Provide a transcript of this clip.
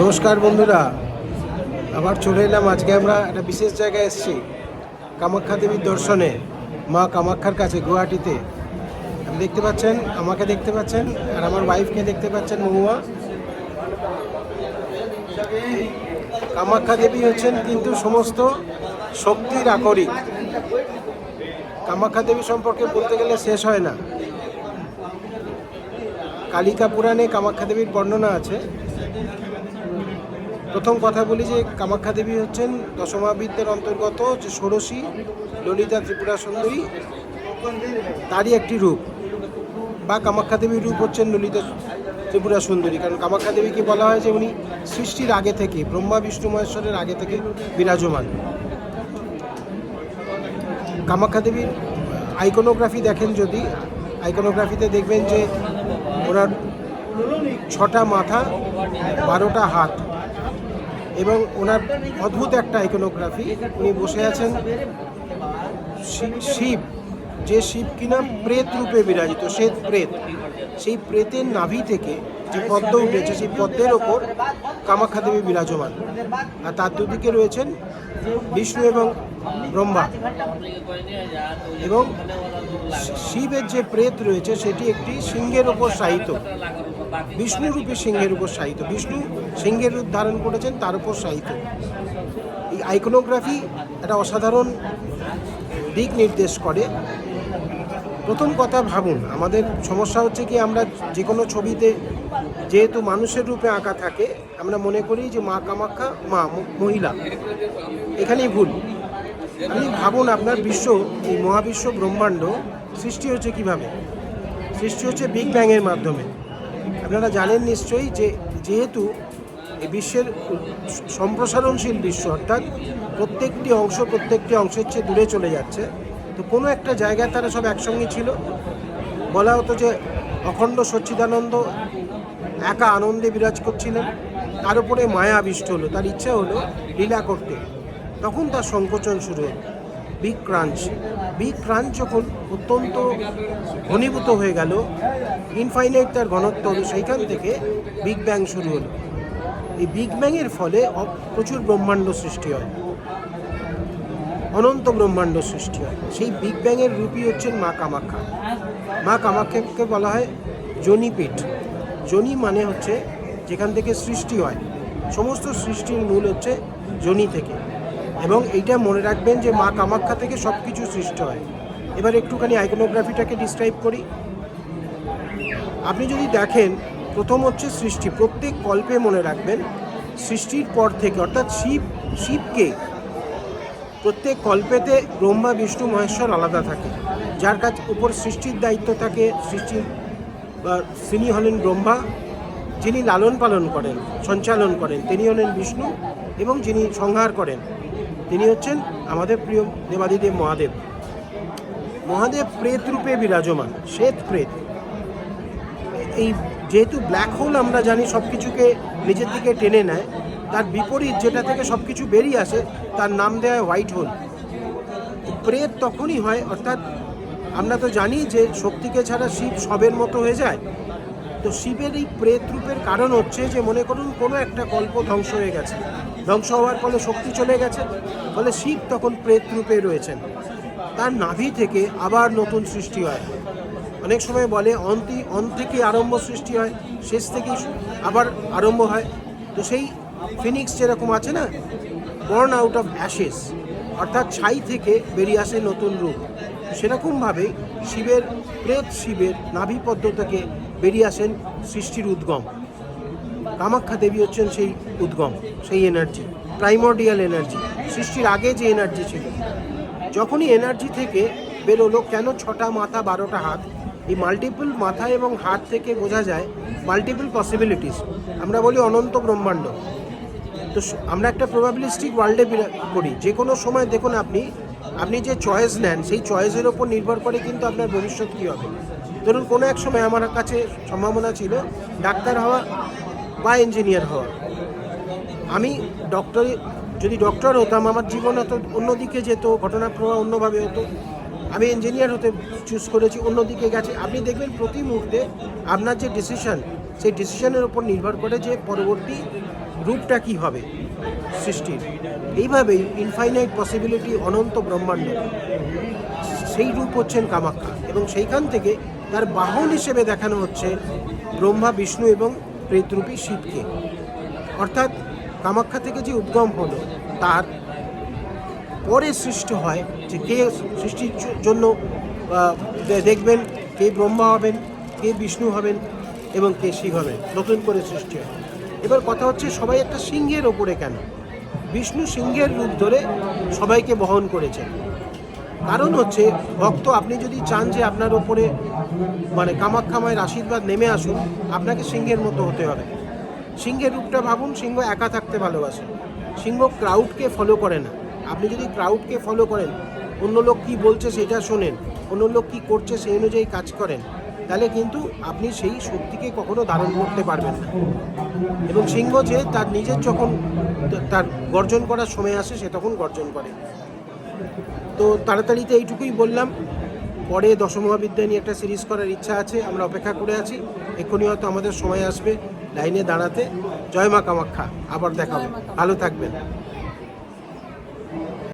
নমস্কার বন্ধুরা, আবার চলে এলাম। আজকে আমরা একটা বিশেষ জায়গায় এসেছি, কামাখ্যা দেবীর দর্শনে, মা কামাখ্যার কাছে, গুয়াহাটিতে। দেখতে পাচ্ছেন, আমাকে দেখতে পাচ্ছেন, আর আমার ওয়াইফকে দেখতে পাচ্ছেন, মহুয়া। কামাখ্যা দেবী হচ্ছেন কিন্তু সমস্ত শক্তির আকরিক। কামাখ্যা দেবী সম্পর্কে বলতে গেলে শেষ হয় না। কালিকা পুরাণে কামাখ্যা দেবীর বর্ণনা আছে। প্রথম কথা বলি যে কামাখ্যা দেবী হচ্ছেন দশমাবিদ্যার অন্তর্গত যে ষোড়শী ললিতা ত্রিপুরা সুন্দরী। তারই একটি রূপ। বা কামাখ্যা দেবীর রূপ হচ্ছেন ললিতা ত্রিপুরা সুন্দরী। কারণ কামাখ্যা দেবীকে বলা হয় যে উনি সৃষ্টির আগে থেকে, ব্রহ্মা, বিষ্ণু, মহেশ্বরের আগে থেকে বিরাজমান। কামাখ্যা দেবীর আইকোনোগ্রাফি দেখেন যদি। আইকোনোগ্রাফিতে দেখবেন যে ওনার ছটা মাথা, বারোটা হাত এবং ওনার অদ্ভুত একটা আইকোনোগ্রাফি উনি বসে আছেন শিব, যে শিব কিনা প্রেত রূপে বিরাজিত, শ্বেত প্রেত। সেই প্রেতের নাভি থেকে যে পদ্ম উঠেছে, সেই পদ্মের ওপর কামাখ্যা দেবী বিরাজমান। আর তার দুদিকে রয়েছেন বিষ্ণু এবং ব্রহ্মা। এবং শিবের যে প্রেত রয়েছে, সেটি একটি সিংহের উপর সাহিত্য বিষ্ণু রূপে সিংহের উপর সাহিত্য বিষ্ণু সিংহের রূপ ধারণ করেছেন, তার উপর সাহিত্য এই আইকোনোগ্রাফি একটা অসাধারণ দিক নির্দেশ করে। প্রথম কথা ভাবুন, আমাদের সমস্যা হচ্ছে কি, আমরা যে কোনো ছবিতে যেহেতু মানুষের রূপে আঁকা থাকে, আমরা মনে করি যে মা কামাখ্যা, মা মহিলা। এখানেই ভুল। আপনি ভাবুন আপনার বিশ্ব, এই মহাবিশ্ব ব্রহ্মাণ্ড সৃষ্টি হচ্ছে কীভাবে? সৃষ্টি হচ্ছে বিগ ব্যাংয়ের মাধ্যমে। আপনারা জানেন নিশ্চয়ই যে যেহেতু এই বিশ্বের সম্প্রসারণশীল বিশ্ব, অর্থাৎ প্রত্যেকটি অংশ প্রত্যেকটি অংশের চেয়ে দূরে চলে যাচ্ছে, তো কোনো একটা জায়গায় তারা সব একসঙ্গে ছিল। বলা হতো যে অখণ্ড সচ্চিদানন্দ একা আনন্দে বিরাজ করছিলেন। তার উপরে মায়া আবিষ্ট হলো। তার ইচ্ছা হলো লীলা করতে। তখন তার সংকোচন শুরু হলো। বিগ ক্রাঞ্চ বিগ ক্রাঞ্চ যখন অত্যন্ত ঘনীভূত হয়ে গেল, ইনফাইনাইট তার ঘনত্ব হলো সেইখান থেকে বিগ ব্যাং শুরু হলো। এই বিগ ব্যাংয়ের ফলে প্রচুর ব্রহ্মাণ্ড সৃষ্টি হয়। অনন্ত ব্রহ্মাণ্ড সৃষ্টি হয়। সেই বিগ ব্যাংয়ের রূপই হচ্ছেন মা কামাখ্যা। মা কামাখ্যাকে বলা হয় জনিপীঠ। জনি মানে হচ্ছে যেখান থেকে সৃষ্টি হয়। সমস্ত সৃষ্টির মূল হচ্ছে জনি থেকে। এবং এইটা মনে রাখবেন যে মা কামাখ্যা থেকে সব কিছু সৃষ্টি হয়। এবার একটুখানি আইকোনোগ্রাফিটাকে ডিসক্রাইব করি। আপনি যদি দেখেন, প্রথম হচ্ছে সৃষ্টি। প্রত্যেক কল্পে মনে রাখবেন, সৃষ্টির পর থেকে, অর্থাৎ শিব, শিবকে প্রত্যেক কল্পেতে ব্রহ্মা, বিষ্ণু, মহেশ্বর আলাদা থাকে। যার কাছ উপর সৃষ্টির দায়িত্ব থাকে, সৃষ্টির বা তিনি হলেন ব্রহ্মা, যিনি লালন পালন করেন, সঞ্চালন করেন। তিনি হলেন বিষ্ণু এবং যিনি সংহার করেন, তিনি হচ্ছেন আমাদের প্রিয় দেবাদিদেব মহাদেব। মহাদেব প্রেত রূপে বিরাজমান, শ্বেত প্রেত। এই যেহেতু ব্ল্যাক হোল আমরা জানি সব কিছুকে নিজের দিকে টেনে নেয়, তার বিপরীত যেটা থেকে সব কিছু বেরিয়ে আসে, তার নাম দেওয়া হয় হোয়াইট হোল প্রেত তখনই হয়, অর্থাৎ আমরা তো জানি যে শক্তিকে ছাড়া শিব সবের মতো হয়ে যায়। তো শিবের এই প্রেত রূপের কারণ হচ্ছে যে, মনে করুন, কোনো একটা কল্প ধ্বংস হয়ে গেছে। ধ্বংস হওয়ার ফলে শক্তি চলে গেছে, ফলে শিব তখন প্রেত রূপে রয়েছেন। তার নাভি থেকে আবার নতুন সৃষ্টি হয়। অনেক সময় বলে, অন্তি, অন থেকে আরম্ভ সৃষ্টি হয়, শেষ থেকেই আবার আরম্ভ হয়। তো সেই ফিনিক্স যেরকম আছে না, বর্ন আউট অফ অ্যাশেস, অর্থাৎ ছাই থেকে বেরিয়ে আসে নতুন রূপ। সেরকমভাবে শিবের প্রেত শিবের নাভিপদ্ম থেকে বেরিয়ে আসেন সৃষ্টির উদ্গম। কামাখ্যা দেবী হচ্ছেন সেই উদ্গম, সেই এনার্জি প্রাইমর্ডিয়াল এনার্জি সৃষ্টির আগে যে এনার্জি ছিল। যখনই এনার্জি থেকে বেরোলো, কেন ছটা মাথা, বারোটা হাত? এই মাল্টিপল মাথা এবং হাত থেকে বোঝা যায় মাল্টিপল পসিবিলিটিস আমরা বলি অনন্ত ব্রহ্মাণ্ড। তো আমরা একটা প্রবাবিলিস্টিক ওয়ার্ল্ডে করি। যে কোনো সময় দেখুন আপনি আপনি যে চয়েস নেন, সেই চয়েসের ওপর নির্ভর করে কিন্তু আপনার ভবিষ্যৎ কী হবে। ধরুন, কোনো এক সময় আমার কাছে সম্ভাবনা ছিল ডাক্তার হওয়া বা ইঞ্জিনিয়ার হওয়া। আমি ডক্টর যদি ডক্টর হতাম, আমার জীবন হয়তো অন্যদিকে যেত, ঘটনা প্রবাহ অন্যভাবে হতো। আমি ইঞ্জিনিয়ার হতে চুজ করেছি, অন্যদিকে গেছে। আপনি দেখবেন প্রতি মুহূর্তে আপনার যে ডিসিশন সেই ডিসিশনের ওপর নির্ভর করে যে পরবর্তী রূপটা কি হবে। সৃষ্টির এইভাবেই ইনফাইনাইট পসিবিলিটি অনন্ত ব্রহ্মাণ্ড। সেই রূপ হচ্ছেন কামাখ্যা এবং সেইখান থেকে তার বাহন হিসেবে দেখানো হচ্ছে ব্রহ্মা, বিষ্ণু এবং প্রেতরূপী শিবকে। অর্থাৎ কামাখ্যা থেকে যে উদ্গম হলো, তার পরে সৃষ্টি হয় যে কে সৃষ্টির জন্য দেখবেন কে ব্রহ্মা হবেন, কে বিষ্ণু হবেন এবং কে শিব হবেন। নতুন করে সৃষ্টি হয়। এবার কথা হচ্ছে সবাই একটা সিংহের ওপরে কেন? বিষ্ণু সিংহের রূপ ধরে সবাইকে বহন করেছেন। কারণ হচ্ছে, ভক্ত, আপনি যদি চান যে আপনার ওপরে মানে কামাক্ষামায়ের আশীর্বাদ নেমে আসুন আপনাকে সিংহের মতো হতে হবে। সিংহের রূপটা ভাবুন, সিংহ একা থাকতে ভালোবাসে। সিংহ ক্রাউডকে ফলো করে না। আপনি যদি ক্রাউডকে ফলো করেন, অন্য লোক কী বলছে সেটা শোনেন, অন্য লোক কী করছে সেই অনুযায়ী কাজ করেন। তাহলে কিন্তু আপনি সেই শক্তিকে কখনো ধারণ করতে পারবেন না। এবং সিংহ যে তার নিজের যখন তার গর্জন করার সময় আসে সে তখন গর্জন করে। তো তাড়াতাড়িতে এইটুকুই বললাম। পরে দশমহাবিদ্যা নিয়ে একটা সিরিজ করার ইচ্ছা আছে আমরা অপেক্ষা করে আছি। এক্ষুনি হয়তো আমাদের সময় আসবে লাইনে দাঁড়াতে। জয় মা কামাখ্যা আবার দেখাবো। ভালো থাকবেন।